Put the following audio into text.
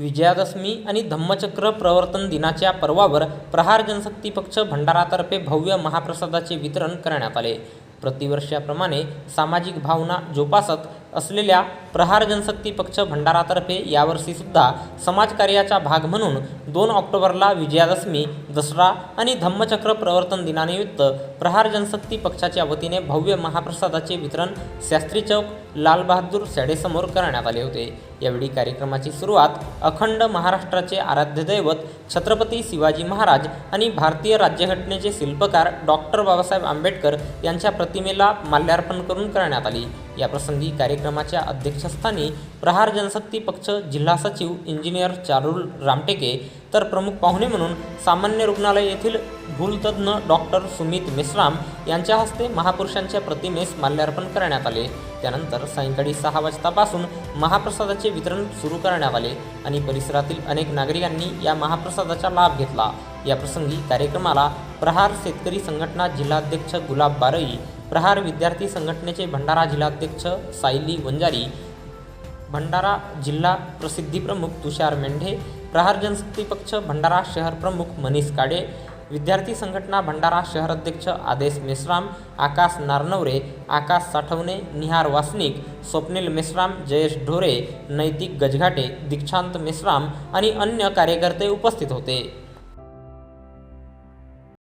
विजयादशमी आणि धम्मचक्र प्रवर्तन दिनाच्या पर्वावर प्रहार जनशक्ती पक्ष भंडारातर्फे भव्य महाप्रसादाचे वितरण करण्यात आले. प्रतिवर्षाप्रमाणे सामाजिक भावना जोपासत असलेल्या प्रहार जनशक्ती पक्ष भंडारातर्फे यावर्षीसुद्धा समाजकार्याचा भाग म्हणून दोन ऑक्टोबरला विजयादशमी दसरा आणि धम्मचक्र प्रवर्तन दिनानिमित्त प्रहार जनशक्ती पक्षाच्या वतीने भव्य महाप्रसादाचे वितरण शास्त्री चौक लालबहादूर शाळेसमोर करण्यात आले होते. यावेळी कार्यक्रमाची सुरुवात अखंड महाराष्ट्राचे आराध्य दैवत छत्रपती शिवाजी महाराज आणि भारतीय राज्यघटनेचे शिल्पकार डॉक्टर बाबासाहेब आंबेडकर यांच्या प्रतिमेला माल्यार्पण करून करण्यात आली. याप्रसंगी कार्यक्रमाच्या अध्यक्षस्थानी प्रहार जनशक्ती पक्ष जिल्हा सचिव इंजिनियर चारुल रामटेके तर प्रमुख पाहुणे म्हणून सामान्य रुग्णालय येथील भूलतज्ज्ञ डॉक्टर सुमित मेश्राम यांच्या हस्ते महापुरुषांच्या प्रतिमेस माल्यार्पण करण्यात आले. त्यानंतर सायंकाळी सहा वाजतापासून महाप्रसादाचे वितरण सुरू करण्यात आले आणि परिसरातील अनेक नागरिकांनी या महाप्रसादाचा लाभ घेतला. याप्रसंगी कार्यक्रमाला प्रहार शेतकरी संघटना जिल्हाध्यक्ष गुलाब बारई प्रहार विद्यार्थी संघटनेचे भंडारा जिल्हाध्यक्ष सायली वंजारी भंडारा जिल्हा प्रसिद्धी प्रमुख तुषार मेंढे प्रहार जनशक्ती पक्ष भंडारा शहर प्रमुख मनीष काडे विद्यार्थी संघटना भंडारा शहर अध्यक्ष आदेश मेश्राम आकाश नारनवरे आकाश साठवणे निहार वासनिक स्वप्नील मेश्राम जयेश ढोरे नैतिक गजघाटे दीक्षांत मेश्राम आणि अन्य कार्यकर्ते उपस्थित होते.